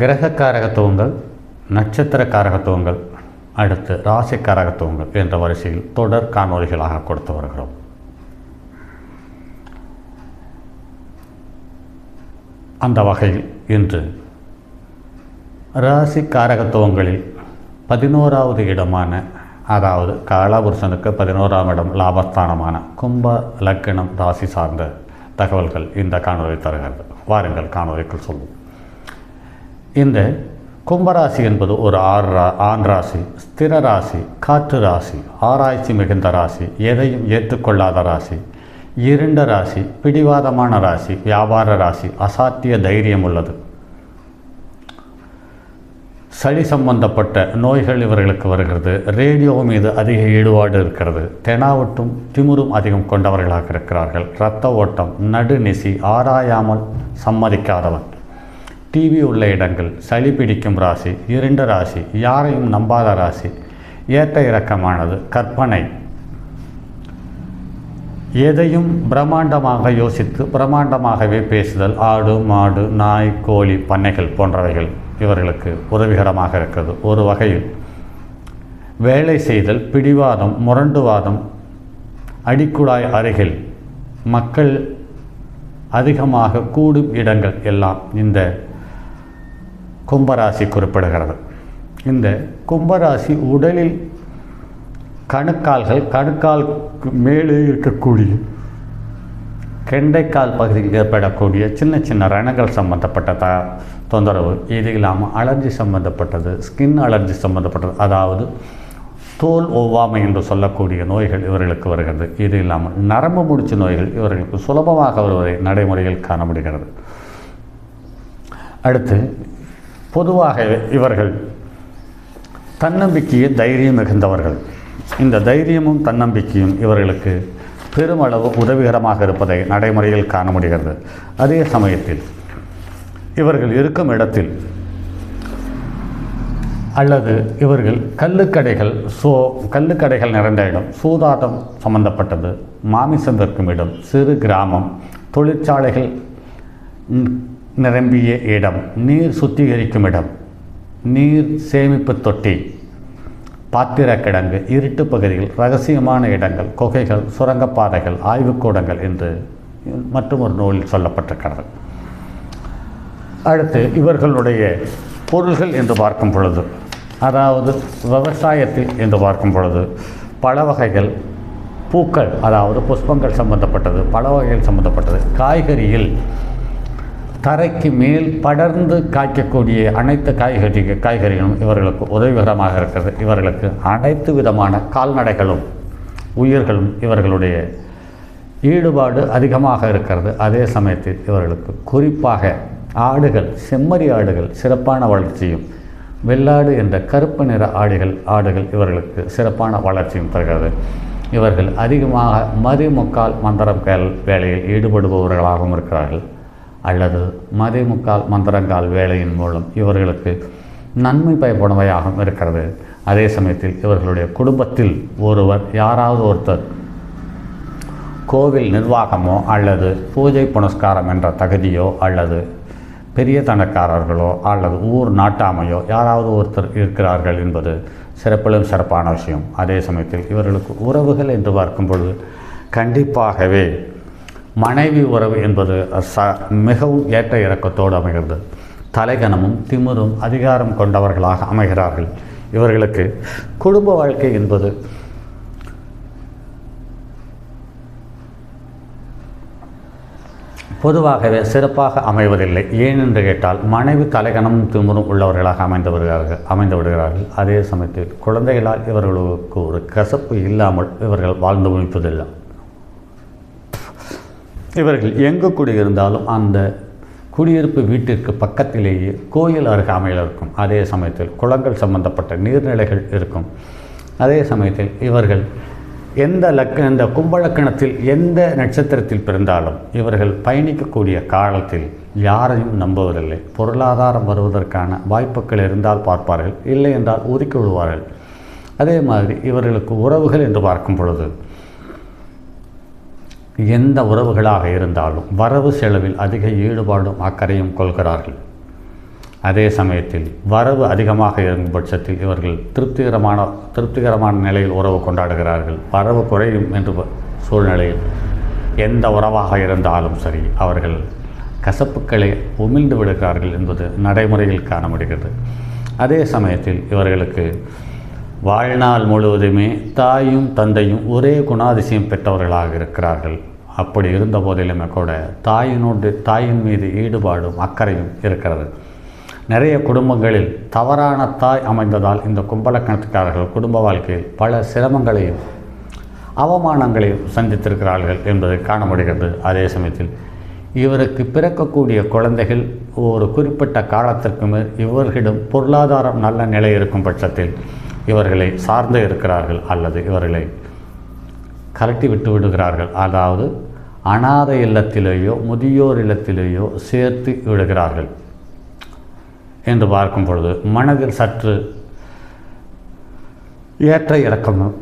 கிரக காரகத்துவங்கள் நட்சத்திர காரகத்துவங்கள் அடுத்து ராசி காரகத்துவங்கள் என்ற வரிசையில் தொடர் காணொலிகளாக கொடுத்து வருகிறோம். அந்த வகையில் இன்று ராசி காரகத்துவங்களில் பதினோராவது இடமான அதாவது காலாபுருஷனுக்கு பதினோராம் இடம் லாபஸ்தானமான கும்ப லக்கணம் ராசி சார்ந்த தகவல்கள் இந்த காணொலி தருகிறது. வாருங்கள் காணொலிக்குள் சொல்வோம். இந்த கும்பராசி என்பது ஒரு ஆறு ரா ஆண் ராசி ஸ்திர ராசி காற்று ராசி ஆராய்ச்சி மிகுந்த ராசி எதையும் ஏற்றுக்கொள்ளாத ராசி இருண்ட ராசி பிடிவாதமான ராசி வியாபார ராசி அசாத்திய தைரியம் உள்ளது. சளி சம்பந்தப்பட்ட நோய்கள் இவர்களுக்கு வருகிறது. ரேடியோ மீது அதிக ஈடுபாடு இருக்கிறது. தெனாவட்டும் திமுரும் அதிகம் கொண்டவர்களாக இருக்கிறார்கள். இரத்த ஓட்டம் நடுநிசி ஆராயாமல் சம்மதிக்காதவன். டிவி உள்ள இடங்கள் சளி பிடிக்கும் ராசி இருண்ட ராசி யாரையும் நம்பாத ராசி ஏற்ற இறக்கமானது கற்பனை. எதையும் பிரம்மாண்டமாக யோசித்து பிரம்மாண்டமாகவே பேசுதல் ஆடு மாடு நாய் கோழி பண்ணைகள் போன்றவைகள் இவர்களுக்கு உதவிகரமாக இருக்கிறது. ஒரு வகையில் வேலை செய்தல் பிடிவாதம் முரண்டுவாதம் அடிக்குழாய் அருகில் மக்கள் அதிகமாக கூடும் இடங்கள் எல்லாம் இந்த கும்பராசி குறிப்பிடுகிறது. இந்த கும்பராசி உடலில் கணுக்கால்கள் கணுக்கால் மேலே இருக்கக்கூடிய கெண்டைக்கால் பகுதியில் ஏற்படக்கூடிய சின்ன சின்ன ரணங்கள் சம்பந்தப்பட்ட த தொந்தரவு இது இல்லாமல் அலர்ஜி சம்பந்தப்பட்டது ஸ்கின் அலர்ஜி சம்பந்தப்பட்டது அதாவது தோல் ஒவ்வாமை என்று சொல்லக்கூடிய நோய்கள் இவர்களுக்கு வருகிறது. இது இல்லாமல் நரம்பு முடிச்சு நோய்கள் இவர்களுக்கு சுலபமாக வருவதை நடைமுறையில் காணப்படுகிறது அடுத்து பொதுவாக இவர்கள் தன்னம்பிக்கையை தைரியம் மிகுந்தவர்கள். இந்த தைரியமும் தன்னம்பிக்கையும் இவர்களுக்கு பெருமளவு உதவிகரமாக இருப்பதை நடைமுறையில் காண முடிகிறது. அதே சமயத்தில் இவர்கள் இருக்கும் இடத்தில் அல்லது இவர்கள் கல்லுக்கடைகள் சோ கல்லுக்கடைகள் நிறைந்த இடம் சூதாட்டம் சம்பந்தப்பட்டது மாமிசம் விற்கும் இடம் சிறு கிராமம் தொழிற்சாலைகள் நிரம்பிய இடம். நீர் சுத்திகரிக்கும் இடம். நீர் சேமிப்பு தொட்டி. பாத்திர கிடங்கு இருட்டு பகுதிகள் ரகசியமான இடங்கள் குகைகள் சுரங்கப்பாதைகள் ஆய்வுக்கூடங்கள் என்று மற்றும் ஒரு நூலில் சொல்லப்பட்டிருக்கிறது. அடுத்து இவர்களுடைய பொருள்கள் என்று பார்க்கும் பொழுது அதாவது விவசாயத்தில் என்று பார்க்கும் பொழுது பல வகைகள் பூக்கள் அதாவது புஷ்பங்கள் சம்பந்தப்பட்டது பல வகைகள் சம்பந்தப்பட்டது. காய்கறியில் தரைக்கு மேல் படர்ந்து காய்க்கக்கூடிய அனைத்து காய்கறி காய்கறிகளும் இவர்களுக்கு உதவிகரமாக இருக்கிறது. இவர்களுக்கு அனைத்து விதமான கால்நடைகளும் உயிர்களும் இவர்களுடைய ஈடுபாடு அதிகமாக இருக்கிறது. அதே சமயத்தில் இவர்களுக்கு குறிப்பாக ஆடுகள் செம்மறி ஆடுகள் சிறப்பான வளர்ச்சியும் வெள்ளாடு என்ற கருப்பு நிற ஆடுகள் ஆடுகள் இவர்களுக்கு சிறப்பான வளர்ச்சியும் தருகிறது. இவர்கள் அதிகமாக மதிமுக்கால் மந்திரம் வேலையில் ஈடுபடுபவர்களாகவும் இருக்கிறார்கள். அல்லது மதிமுக்கால் மந்திரங்கால் வேலையின் மூலம் இவர்களுக்கு நன்மை பயப்படுவையாகவும் இருக்கிறது. அதே சமயத்தில் இவர்களுடைய குடும்பத்தில் ஒருவர் யாராவது ஒருத்தர் கோவில் நிர்வாகமோ அல்லது பூஜை புனஸ்காரம் என்ற தகுதியோ அல்லது பெரிய தனக்காரர்களோ அல்லது ஊர் நாட்டாமையோ யாராவது ஒருத்தர் இருக்கிறார்கள் என்பது சிறப்பிலும் சிறப்பான விஷயம். அதே சமயத்தில் இவர்களுக்கு உறவுகள் என்று பார்க்கும் பொழுது கண்டிப்பாகவே மனைவி உறவு என்பது ச மிகவும் ஏற்ற இறக்கத்தோடு அமைகிறது. தலைகணமும் திமிரும் அதிகாரம் கொண்டவர்களாக அமைகிறார்கள். இவர்களுக்கு குடும்ப வாழ்க்கை என்பது பொதுவாகவே சிறப்பாக அமைவதில்லை. ஏனென்று கேட்டால் மனைவி தலைகணமும் திமுறும் உள்ளவர்களாக அமைந்து வருகிறார்கள் அமைந்து விடுகிறார்கள். அதே சமயத்தில் குழந்தைகளால் இவர்களுக்கு ஒரு கசப்பு இல்லாமல் இவர்கள் வாழ்ந்து முடிப்பதில்லை. இவர்கள் எங்கு குடியிருந்தாலும் அந்த குடியிருப்பு வீட்டிற்கு பக்கத்திலேயே கோயில் அருகாமையில் இருக்கும். அதே சமயத்தில் குளங்கள் சம்பந்தப்பட்ட நீர்நிலைகள் இருக்கும். அதே சமயத்தில் இவர்கள் எந்த லக்க இந்த கும்பலக்கணத்தில் எந்த நட்சத்திரத்தில் பிறந்தாலும் இவர்கள் பயணிக்கக்கூடிய காலத்தில் யாரையும் நம்புவதில்லை. பொருளாதாரம் வருவதற்கான வாய்ப்புகள் இருந்தால் பார்ப்பார்கள் இல்லை என்றால் ஒதுக்கி விடுவார்கள். அதே மாதிரி இவர்களுக்கு உறவுகள் என்று பார்க்கும் பொழுது எந்த உறவுகளாக இருந்தாலும் வரவு செலவில் அதிக ஈடுபாடும் அக்கறையும் கொள்கிறார்கள். அதே சமயத்தில் வரவு அதிகமாக இருக்கும் பட்சத்தில் இவர்கள் திருப்திகரமான திருப்திகரமான நிலையில் உறவு கொண்டாடுகிறார்கள். வரவு குறையும் என்று சூழ்நிலையில் எந்த உறவாக இருந்தாலும் சரி அவர்கள் கசப்புக்களை உமிழ்ந்து விடுகிறார்கள் என்பது நடைமுறையில் காண முடிகிறது அதே சமயத்தில் இவர்களுக்கு வாழ்நாள் முழுவதுமே தாயும் தந்தையும் ஒரே குணாதிசயம் பெற்றவர்களாக இருக்கிறார்கள். அப்படி இருந்த போதிலுமே கூட தாயினோடு தாயின் மீது ஈடுபாடும் அக்கறையும் இருக்கிறது. நிறைய குடும்பங்களில் தவறான தாய் அமைந்ததால் இந்த கும்பலக்கணத்துக்காரர்கள் குடும்ப வாழ்க்கையில் பல சிரமங்களையும் அவமானங்களையும் சந்தித்திருக்கிறார்கள் என்பதை காண முடிகிறது. அதே சமயத்தில் இவருக்கு பிறக்கக்கூடிய குழந்தைகள் ஒரு குறிப்பிட்ட காலத்திற்கு மேல் இவர்களிடம் பொருளாதாரம் நல்ல நிலை இருக்கும் பட்சத்தில் இவர்களை சார்ந்து இருக்கிறார்கள் அல்லது இவர்களை கரட்டி விட்டு விடுகிறார்கள். அதாவது அனாத இல்லத்திலேயோ முதியோர் இல்லத்திலேயோ சேர்த்து விடுகிறார்கள். என்று பார்க்கும் பொழுது மனதில் சற்று ஏற்ற இறக்கமும்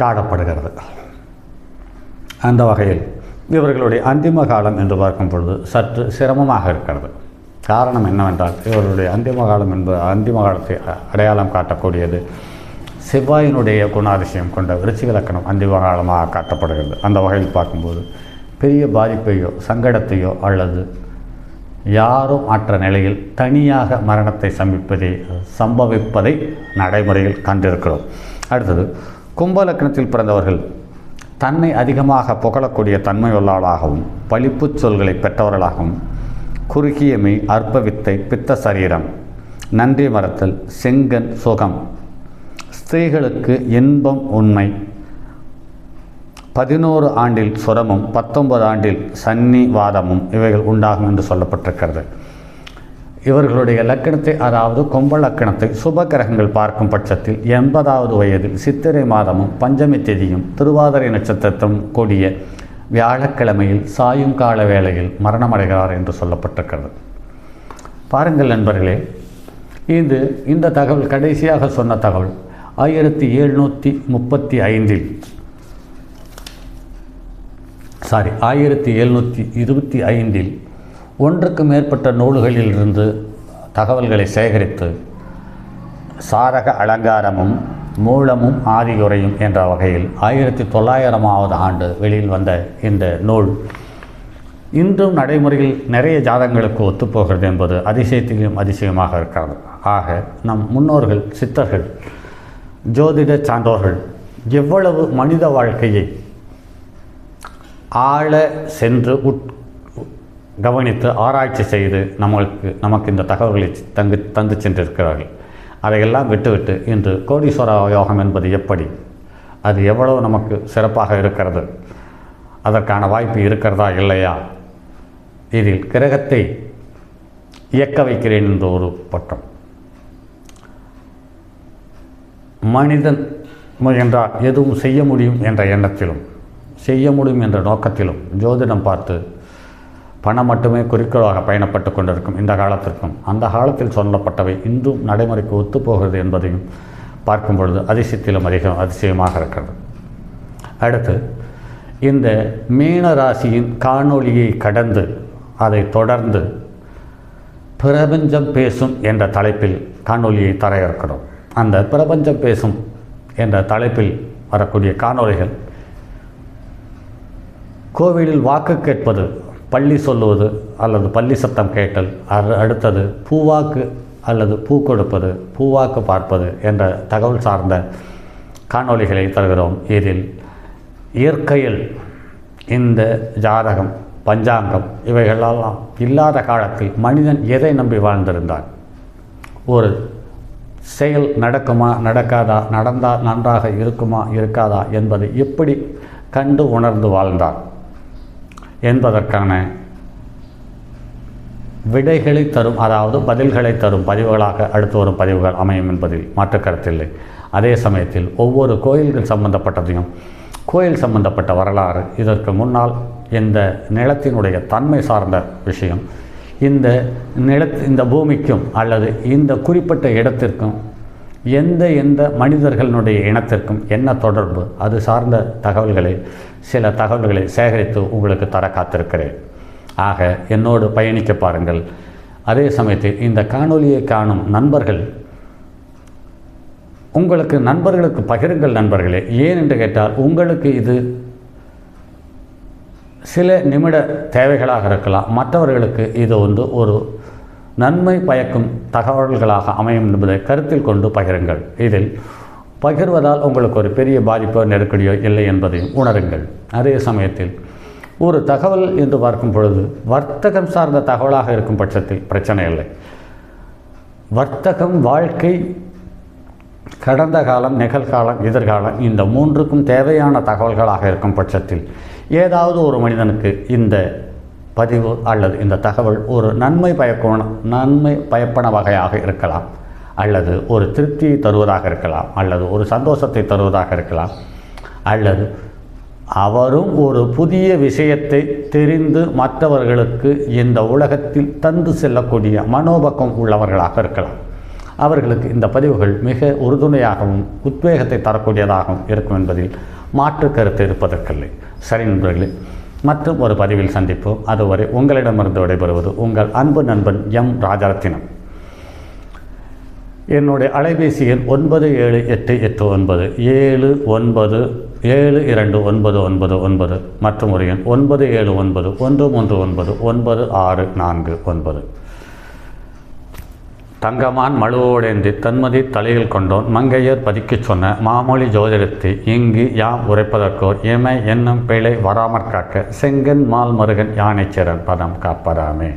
காணப்படுகிறது. அந்த வகையில் இவர்களுடைய அந்திம காலம் என்று பார்க்கும் பொழுது சற்று சிரமமாக இருக்கிறது. காரணம் என்னவென்றால் இவருடைய அந்திம காலம் என்பது அந்திம காலத்தை அடையாளம் காட்டக்கூடியது. செவ்வாயினுடைய குணாதிசயம் கொண்ட விருச்சிக லக்கணம் அந்திம காலமாக காட்டப்படுகிறது. அந்த வகையில் பார்க்கும்போது பெரிய பாதிப்பையோ சங்கடத்தையோ அல்லது யாரும் அற்ற நிலையில் தனியாக மரணத்தை சம்பிப்பதை சம்பவிப்பதை நடைமுறையில் கண்டிருக்கிறோம். அடுத்தது கும்பலக்கணத்தில் பிறந்தவர்கள் தன்னை அதிகமாக புகழக்கூடிய தன்மையுள்ளாளாகவும் பழிப்புச் சொல்களை பெற்றவர்களாகவும் குறுகிய மெய் அற்ப வித்தை பித்த சரீரம். நன்றி மறத்தல் செங்கன் சுகம். ஸ்திரீகளுக்கு இன்பம் உண்மை. பதினோரு ஆண்டில் சுரமும் பத்தொன்பது ஆண்டில் சன்னிவாதமும் இவைகள் உண்டாகும் என்று சொல்லப்பட்டிருக்கிறது. இவர்களுடைய லக்கணத்தை அதாவது கொம்ப லக்கணத்தை சுப கிரகங்கள் பார்க்கும் பட்சத்தில் எண்பதாவது வயதில் சித்திரை மாதமும் பஞ்சமி தேதியும் திருவாதிரை நட்சத்திரத்தும் கூடிய வியாழக்கிழமையில் சாயும் கால வேளையில் மரணமடைகிறார் என்று சொல்லப்பட்டிருக்கிறது. பாருங்கள் நண்பர்களே இது இந்த தகவல் கடைசியாக சொன்ன தகவல் ஆயிரத்தி எழுநூற்றி முப்பத்தி ஐந்தில். சாரி ஆயிரத்தி எழுநூற்றி இருபத்தி ஐந்தில் ஒன்றுக்கு மேற்பட்ட நூல்களிலிருந்து தகவல்களை சேகரித்து சாரக அலங்காரமும் மூலமும் ஆதியுரையும் என்ற வகையில் ஆயிரத்தி தொள்ளாயிரமாவது ஆண்டு வெளியில் வந்த இந்த நூல் இன்றும் நடைமுறையில் நிறைய ஜாதகங்களுக்கு ஒத்துப்போகிறது என்பது அதிசயத்திலும் அதிசயமாக இருக்கிறது. ஆக நம் முன்னோர்கள் சித்தர்கள் ஜோதிட சான்றோர்கள் எவ்வளவு மனித வாழ்க்கையை ஆழ சென்று உட் கவனித்து ஆராய்ச்சி செய்து நம்மளுக்கு நமக்கு இந்த தகவல்களை தங்கு தந்து சென்றிருக்கிறார்கள். அதையெல்லாம் விட்டுவிட்டு இன்று கோடீஸ்வர யோகம் என்பது எப்படி? அது எவ்வளவு நமக்கு சிறப்பாக இருக்கிறது? அதற்கான வாய்ப்பு இருக்கிறதா இல்லையா? இதில் கிரகத்தை இயக்க வைக்கிறேன் என்ற ஒரு பட்டம். மனிதன் முயன்றால் எதுவும் செய்ய முடியும் என்ற எண்ணத்திலும் செய்ய முடியும் என்ற நோக்கத்திலும் ஜோதிடம் பார்த்து பணம் மட்டுமே குறிக்கோளாக பயணப்பட்டு கொண்டிருக்கும் இந்த காலத்திற்கும். அந்த காலத்தில் சொல்லப்பட்டவை இன்றும் நடைமுறைக்கு ஒத்துப்போகிறது என்பதையும் பார்க்கும் பொழுது அதிசயத்திலும் அதிகம் அதிசயமாக இருக்கிறது. அடுத்து இந்த மீன ராசியின் காணொளியை கடந்து அதை தொடர்ந்து பிரபஞ்சம் பேசும் என்ற தலைப்பில் காணொலியை தர இருக்கிறோம் அந்த பிரபஞ்சம் பேசும் என்ற தலைப்பில் வரக்கூடிய காணொளிகள் கோவிலில் வாக்கு கேட்பது பள்ளி சொல்லுவது அல்லது பள்ளி சத்தம் கேட்டல் அது அடுத்தது பூவாக்கு அல்லது பூ கொடுப்பது பூவாக்கு பார்ப்பது என்ற தகவல் சார்ந்த காணொலிகளை தருகிறோம். இதில் இயற்கையில் இந்த ஜாதகம் பஞ்சாங்கம் இவைகளெல்லாம் இல்லாத காலத்தில் மனிதன் எதை நம்பி வாழ்ந்திருந்தான்? ஒரு செயல் நடக்குமா நடக்காதா நடந்தால் நன்றாக இருக்குமா இருக்காதா என்பதை எப்படி கண்டு உணர்ந்து வாழ்ந்தான்? என்பதற்கான விடைகளை தரும் அதாவது பதில்களை தரும் பதிவுகளாக அடுத்து வரும் பதிவுகள் அமையும் என்பதில் மாற்று கருத்தில்லை. அதே சமயத்தில் ஒவ்வொரு கோயில்கள் சம்பந்தப்பட்டதையும் கோயில் சம்பந்தப்பட்ட வரலாறு இதற்கு முன்னால் இந்த நிலத்தினுடைய தன்மை சார்ந்த விஷயம் இந்த நிலத் இந்த பூமிக்கும் அல்லது இந்த குறிப்பிட்ட இடத்திற்கும் எந்த எந்த மனிதர்களுடைய இனத்திற்கும் என்ன தொடர்பு அது சார்ந்த தகவல்களை சில தகவல்களை சேகரித்து உங்களுக்கு தர காத்திருக்கிறேன். ஆக என்னோடு பயணிக்க பாருங்கள். அதே சமயத்தில் இந்த காணொலியை காணும் நண்பர்கள் உங்களுக்கு நண்பர்களுக்கு பகிருங்கள் நண்பர்களே. ஏன் என்று கேட்டால் உங்களுக்கு இது சில நிமிட தேவைகளாக இருக்கலாம். மற்றவர்களுக்கு இது வந்து ஒரு நன்மை பயக்கும் தகவல்களாக அமையும் என்பதை கருத்தில் கொண்டு பகிருங்கள். இதில் பகிர்வதால் உங்களுக்கு ஒரு பெரிய பாதிப்போ நெருக்கடியோ இல்லை என்பதையும் உணருங்கள். அதே சமயத்தில் ஒரு தகவல் என்று பார்க்கும் பொழுது வர்த்தகம் சார்ந்த தகவலாக இருக்கும் பட்சத்தில் பிரச்சனை இல்லை. வர்த்தகம் வாழ்க்கை கடந்த காலம் நிகழ்காலம் எதிர்காலம் இந்த மூன்றுக்கும் தேவையான தகவல்களாக இருக்கும் பட்சத்தில் ஏதாவது ஒரு மனிதனுக்கு இந்த பதிவு அல்லது இந்த தகவல் ஒரு நன்மை பயக்கோண நன்மை பயப்பன வகையாக இருக்கலாம். அல்லது ஒரு திருப்தியை தருவதாக இருக்கலாம் அல்லது ஒரு சந்தோஷத்தை தருவதாக இருக்கலாம் அல்லது அவரும் ஒரு புதிய விஷயத்தை தெரிந்து மற்றவர்களுக்கு இந்த உலகத்தில் தந்து செல்லக்கூடிய மனோபக்கம் உள்ளவர்களாக இருக்கலாம். அவர்களுக்கு இந்த பதிவுகள் மிக உறுதுணையாகவும் உத்வேகத்தை தரக்கூடியதாகவும் இருக்கும் என்பதில் மாற்று கருத்து இருப்பதற்கில்லை. சரி நண்பர்களே மற்றும் ஒரு பதிவில் சந்திப்போம். அதுவரை உங்களிடமிருந்து விடைபெறுவது உங்கள் அன்பு நண்பன் எம் ராஜரத்தினம். என்னுடைய அலைபேசி எண் ஒன்பது ஏழு எட்டு எட்டு ஒன்பது ஏழு ஒன்பது ஏழு இரண்டு ஒன்பது ஒன்பது ஒன்பது மற்றும் ஒரு எண் ஒன்பது ஏழு ஒன்பது ஒன்று மூன்று ஒன்பது ஒன்பது ஆறு நான்கு ஒன்பது. தங்கமான் மழுவோடேந்தி தன்மதி தலையில் கொண்டோன் மங்கையர் பதிக்குச் சொன்ன மாமொழி ஜோதிடத்தை இங்கு யாம் உரைப்பதற்கோர் எமை என்னும் பிழை வராமற் காக்க செங்கன் மால் மருகன் யானைச்சிறன் பதம் காப்பதாமே.